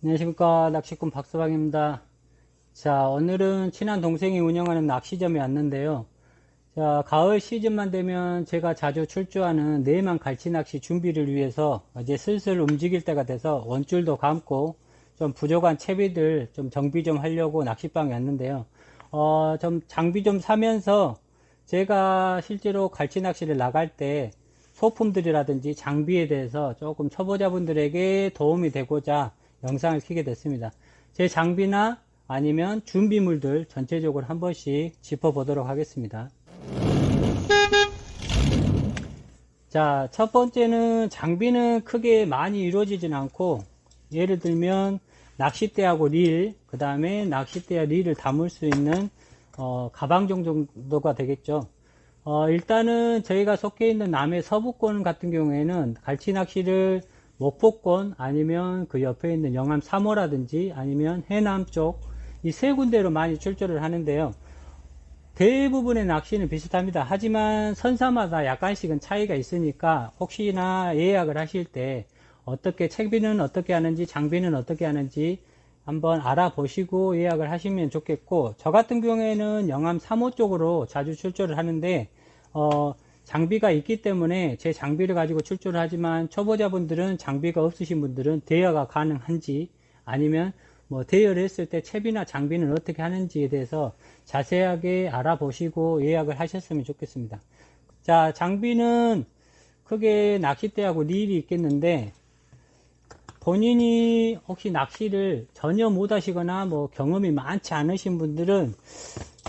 안녕하십니까. 낚시꾼 박서방입니다. 자 오늘은 친한 동생이 운영하는 낚시점에 왔는데요. 자 가을 시즌만 되면 제가 자주 출조하는 내만 갈치 낚시 준비를 위해서 이제 슬슬 움직일 때가 돼서 원줄도 감고 좀 부족한 채비들 좀 정비 좀 하려고 낚시방에 왔는데요. 어, 좀 장비 좀 사면서 제가 실제로 갈치 낚시를 나갈 때 소품들이라든지 장비에 대해서 조금 초보자분들에게 도움이 되고자 영상을 켜게 됐습니다. 제 장비나 아니면 준비물들 전체적으로 한 번씩 짚어보도록 하겠습니다. 자, 첫 번째는 장비는 크게 많이 이루어지진 않고 예를 들면 낚싯대하고 릴, 그 다음에 낚싯대와 릴을 담을 수 있는 어, 가방 정도가 되겠죠. 어, 일단은 저희가 속해 있는 남해 서부권 같은 경우에는 갈치 낚시를 목포권 아니면 그 옆에 있는 영암 3호라든지 아니면 해남 쪽 이 세 군데로 많이 출조를 하는데요. 대부분의 낚시는 비슷합니다. 하지만 선사마다 약간씩은 차이가 있으니까 혹시나 예약을 하실 때 어떻게 책비는 어떻게 하는지 장비는 어떻게 하는지 한번 알아보시고 예약을 하시면 좋겠고 저 같은 경우에는 영암 3호 쪽으로 자주 출조를 하는데 어, 장비가 있기 때문에 제 장비를 가지고 출조를 하지만 초보자분들은 장비가 없으신 분들은 대여가 가능한지 아니면 뭐 대여를 했을 때 채비나 장비는 어떻게 하는지에 대해서 자세하게 알아보시고 예약을 하셨으면 좋겠습니다. 자, 장비는 크게 낚싯대하고 릴이 있겠는데 본인이 혹시 낚시를 전혀 못 하시거나 뭐 경험이 많지 않으신 분들은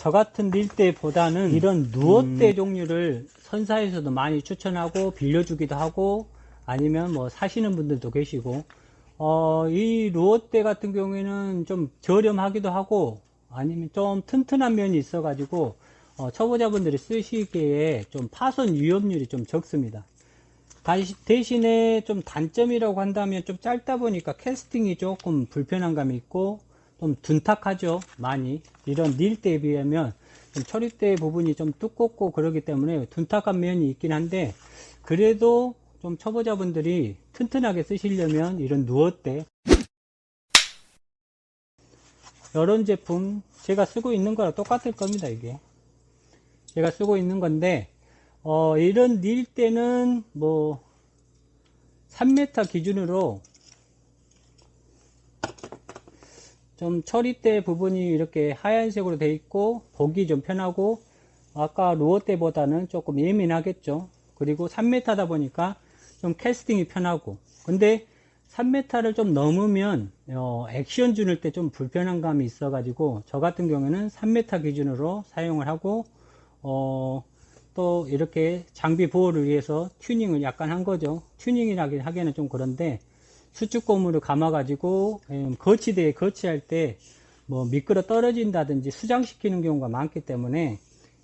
저 같은 릴대보다는 이런 누어대 종류를 선사에서도 많이 추천하고 빌려주기도 하고 아니면 뭐 사시는 분들도 계시고 어, 이 루어대 같은 경우에는 좀 저렴하기도 하고 아니면 좀 튼튼한 면이 있어 가지고 어, 초보자분들이 쓰시기에 좀 파손 위험률이 좀 적습니다. 대신에 좀 단점이라고 한다면 좀 짧다 보니까 캐스팅이 조금 불편한 감이 있고 좀 둔탁하죠 많이. 이런 닐대에 비하면 좀 처리대 부분이 좀 두껍고 그러기 때문에 둔탁한 면이 있긴 한데 그래도 좀 초보자분들이 튼튼하게 쓰시려면 이런 누어대 이런 제품 제가 쓰고 있는 거랑 똑같을 겁니다 이게. 제가 쓰고 있는 건데 어, 이런 닐대는 뭐 3m 기준으로 좀 처리대 부분이 이렇게 하얀색으로 되어 있고 보기 좀 편하고 아까 루어 때보다는 조금 예민하겠죠. 그리고 3m다 보니까 좀 캐스팅이 편하고. 근데 3m를 좀 넘으면 어, 액션 주는 때 좀 불편한 감이 있어 가지고 저 같은 경우에는 3m 기준으로 사용을 하고 어, 또 이렇게 장비 보호를 위해서 튜닝을 약간 한 거죠. 튜닝이라기 하기에는 좀 그런데 수축 고무를 감아 가지고 음, 거치대에 거치할 때 뭐 미끄러 떨어진다든지 수장시키는 경우가 많기 때문에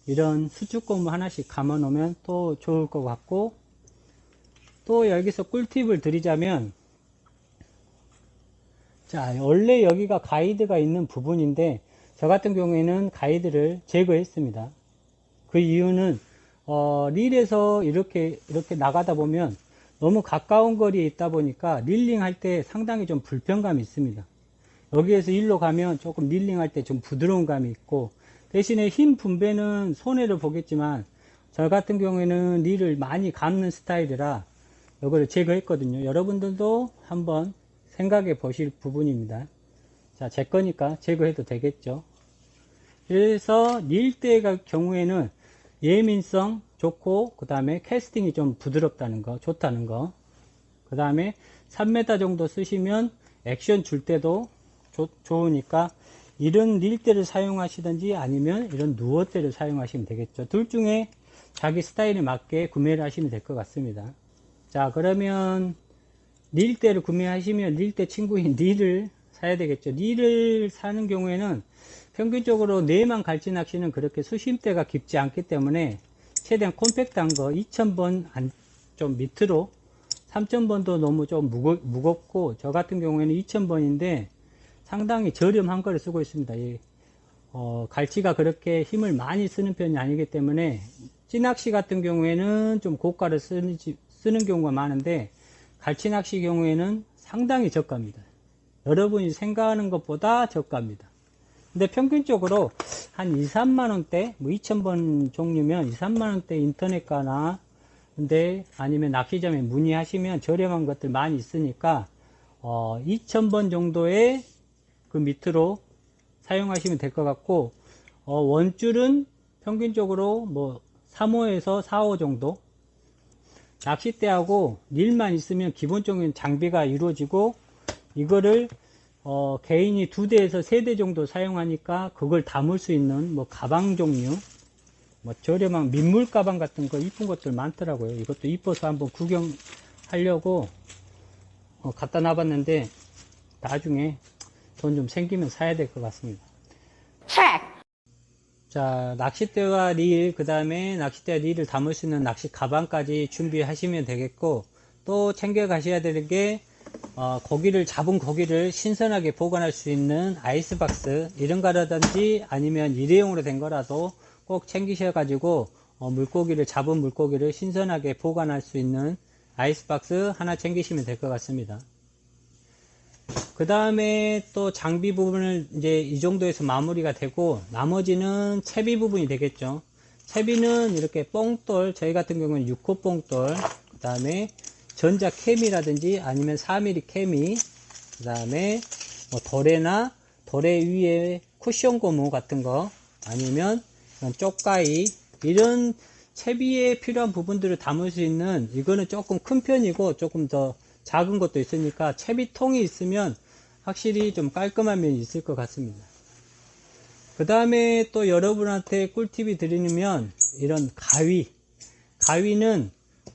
이런 수축 고무 하나씩 감아 놓으면 또 좋을 것 같고 또 여기서 꿀팁을 드리자면 자 원래 여기가 가이드가 있는 부분인데 저 같은 경우에는 가이드를 제거했습니다. 그 이유는 어, 릴에서 이렇게 이렇게 나가다 보면 너무 가까운 거리에 있다 보니까 릴링 할 때 상당히 좀 불편감이 있습니다. 여기에서 일로 가면 조금 릴링 할 때 좀 부드러운 감이 있고 대신에 힘 분배는 손해를 보겠지만 저 같은 경우에는 릴을 많이 감는 스타일이라 이거를 제거했거든요. 여러분들도 한번 생각해 보실 부분입니다. 자, 제 거니까 제거해도 되겠죠. 그래서 릴대 경우에는 예민성 좋고 그 다음에 캐스팅이 좀 부드럽다는 거 좋다는 거 그 다음에 3m 정도 쓰시면 액션 줄 때도 좋, 좋으니까 이런 릴대를 사용하시든지 아니면 이런 누어대를 사용하시면 되겠죠. 둘 중에 자기 스타일에 맞게 구매를 하시면 될 것 같습니다. 자 그러면 릴대를 구매하시면 릴대 친구인 릴을 사야 되겠죠. 릴을 사는 경우에는 평균적으로 네만 갈치 낚시는 그렇게 수심대가 깊지 않기 때문에 최대한 콤팩트한 거 2000번 안, 좀 밑으로 3000번도 너무 좀 무거, 무겁고 저 같은 경우에는 2000번인데 상당히 저렴한 거를 쓰고 있습니다. 예. 어, 갈치가 그렇게 힘을 많이 쓰는 편이 아니기 때문에 찌낚시 같은 경우에는 좀 고가를 쓰는, 쓰는 경우가 많은데 갈치 낚시 경우에는 상당히 저가입니다. 여러분이 생각하는 것보다 저가입니다. 근데 평균적으로 한 2, 3만 원대, 뭐 2,000번 종류면 2, 3만 원대 인터넷가나 근데 아니면 낚시점에 문의하시면 저렴한 것들 많이 있으니까 어, 2,000번 정도의 그 밑으로 사용하시면 될 것 같고 어, 원줄은 평균적으로 뭐 3호에서 4호 정도. 낚싯대하고 릴만 있으면 기본적인 장비가 이루어지고 이거를 어, 개인이 두 대에서 세 대 정도 사용하니까 그걸 담을 수 있는 뭐 가방 종류 뭐 저렴한 민물 가방 같은 거 이쁜 것들 많더라고요. 이것도 이뻐서 한번 구경하려고 어, 갖다 놔봤는데 나중에 돈 좀 생기면 사야 될 것 같습니다. 자, 낚싯대와 릴, 그 다음에 낚싯대와 릴을 담을 수 있는 낚시 가방까지 준비하시면 되겠고, 또 챙겨 가셔야 되는 게, 어, 고기를, 잡은 고기를 신선하게 보관할 수 있는 아이스박스, 이런 거라든지 아니면 일회용으로 된 거라도 꼭 챙기셔 가지고, 어, 물고기를, 잡은 물고기를 신선하게 보관할 수 있는 아이스박스 하나 챙기시면 될 것 같습니다. 그 다음에 또 장비 부분을 이제 이 정도에서 마무리가 되고 나머지는 채비 부분이 되겠죠 채비는 이렇게 뽕돌 저희 같은 경우는 6호 뽕돌 그 다음에 전자 케미라든지 아니면 4mm 케미 그 다음에 뭐 도래나 도래 위에 쿠션 고무 같은 거 아니면 쪽가위 이런 채비에 필요한 부분들을 담을 수 있는 이거는 조금 큰 편이고 조금 더 작은 것도 있으니까 채비통이 있으면 확실히 좀 깔끔한 면이 있을 것 같습니다. 그 다음에 또 여러분한테 꿀팁이 드리면 이런 가위. 가위는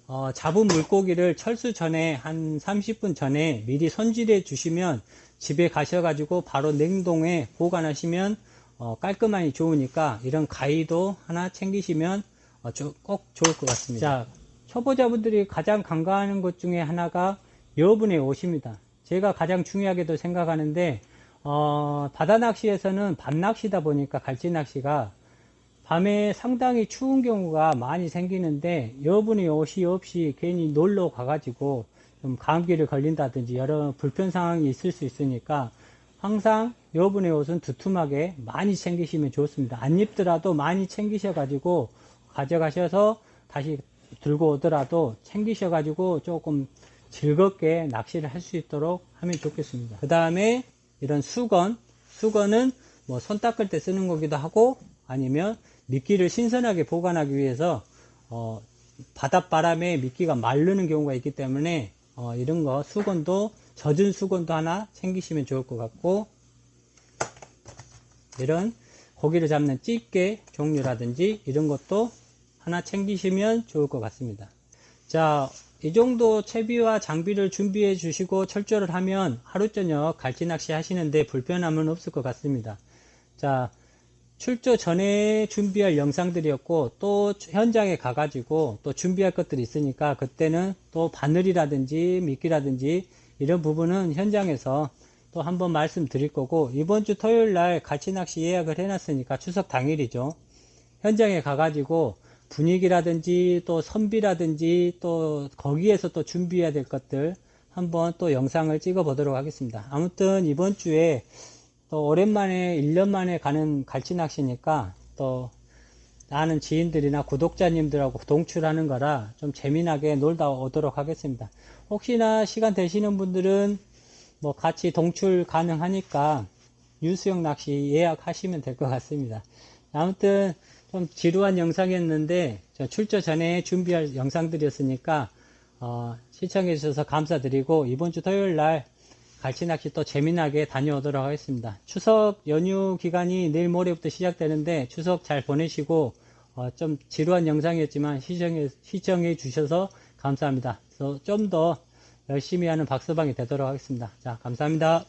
어, 잡은 물고기를 철수 전에 한 30분 전에 미리 손질해 주시면 집에 가셔가지고 바로 냉동에 보관하시면 어, 깔끔하니 좋으니까 이런 가위도 하나 챙기시면 어, 조- 꼭 좋을 것 같습니다. 자, 초보자분들이 가장 간과하는 것 중에 하나가 여분의 옷입니다. 제가 가장 중요하게도 생각하는데 어, 바다 낚시에서는 밤 낚시다 보니까 갈치 낚시가 밤에 상당히 추운 경우가 많이 생기는데 여분의 옷이 없이 괜히 놀러 가가지고 좀 감기를 걸린다든지 여러 불편 상황이 있을 수 있으니까 항상 여분의 옷은 두툼하게 많이 챙기시면 좋습니다. 안 입더라도 많이 챙기셔가지고 가져가셔서 다시 들고 오더라도 챙기셔가지고 조금 즐겁게 낚시를 할 수 있도록 하면 좋겠습니다. 그 다음에 이런 수건, 수건은 뭐 손 닦을 때 쓰는 거기도 하고 아니면 미끼를 신선하게 보관하기 위해서 어, 바닷바람에 미끼가 마르는 경우가 있기 때문에 어, 이런 거 수건도 젖은 수건도 하나 챙기시면 좋을 것 같고 이런 고기를 잡는 집게 종류라든지 이런 것도 하나 챙기시면 좋을 것 같습니다. 자, 이 정도 채비와 장비를 준비해 주시고 철저를 하면 하루 저녁 갈치 낚시 하시는데 불편함은 없을 것 같습니다. 자, 출조 전에 준비할 영상들이었고 또 현장에 가가지고 또 준비할 것들이 있으니까 그때는 또 바늘이라든지 미끼라든지 이런 부분은 현장에서 또 한번 말씀드릴 거고 이번 주 토요일 날 갈치 낚시 예약을 해놨으니까 추석 당일이죠. 현장에 가가지고 분위기라든지 또 선비라든지 또 거기에서 또 준비해야 될 것들 한번 또 영상을 찍어 보도록 하겠습니다. 아무튼 이번 주에 또 오랜만에 1년 만에 가는 갈치 낚시니까 또 나는 지인들이나 구독자님들하고 동출하는 거라 좀 재미나게 놀다 오도록 하겠습니다. 혹시나 시간 되시는 분들은 뭐 같이 동출 가능하니까 유수형 낚시 예약하시면 될 것 같습니다. 아무튼 좀 지루한 영상이었는데 저 출조 전에 준비할 영상들이었으니까 어, 시청해 주셔서 감사드리고 이번 주 토요일 날 갈치 낚시 또 재미나게 다녀오도록 하겠습니다. 추석 연휴 기간이 내일 모레부터 시작되는데 추석 잘 보내시고 어, 좀 지루한 영상이었지만 시청해, 시청해 주셔서 감사합니다. 좀 더 열심히 하는 박서방이 되도록 하겠습니다. 자, 감사합니다.